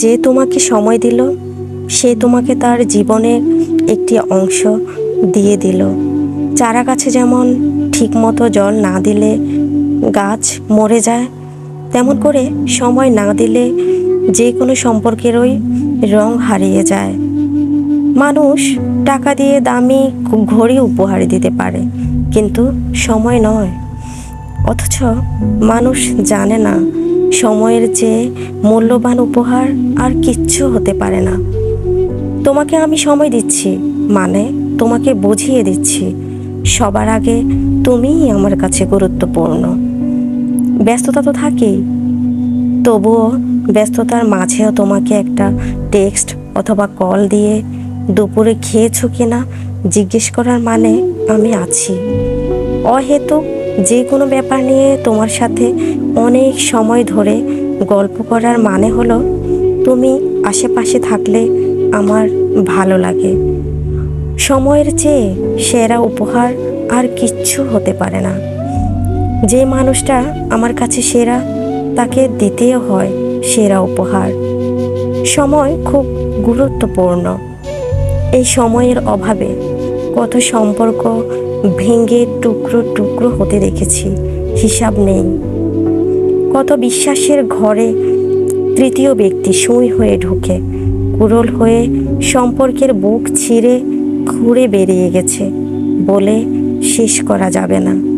যে তোমাকে সময় দিল, সে তোমাকে তার জীবনের একটি অংশ দিয়ে দিল। চারা গাছে যেমন ঠিকমতো জল না দিলে গাছ মরে যায়, তেমন করে সময় না দিলে যে কোনো সম্পর্কেরই রং হারিয়ে যায়। মানুষ টাকা দিয়ে দামি ঘড়ি উপহার দিতে পারে, কিন্তু সময় নয়। অথচ মানুষ জানে না সময়ের চেয়ে মূল্যবান উপহার আর কিচ্ছু হতে পারে না। তোমাকে আমি সময় দিচ্ছি মানে তোমাকে বুঝিয়ে দিচ্ছি। সবার আগে তুমিই আমার কাছে গুরুত্বপূর্ণ। ব্যস্ততা তো থাকেই। তবুও ব্যস্ততার মাঝেও তোমাকে একটা টেক্সট অথবা কল দিয়ে দুপুরে খেয়েছো কিনা জিজ্ঞেস করার মানে আমি আছি। অহেতুক যে কোনো ব্যাপার নিয়ে তোমার সাথে অনেক সময় ধরে গল্প করার মানে হলো তুমি আশেপাশে থাকলে আমার ভালো লাগে। সময়ের চেয়ে সেরা উপহার আর কিচ্ছু হতে পারে না। যে মানুষটা আমার কাছে সেরা, তাকে দিতেও হয় সেরা উপহার। সময় খুব গুরুত্বপূর্ণ। এই সময়ের অভাবে কত সম্পর্ক ভেঙে টুকরো টুকরো হতে দেখেছি। হিসাব নেই। কত বিশ্বাসের ঘরে তৃতীয় ব্যক্তি সুই হয়ে ঢুকে কুরল হয়ে সম্পর্কের বুক ছিঁড়ে ঘুরে বেরিয়ে গেছে বলে শেষ করা যাবে না।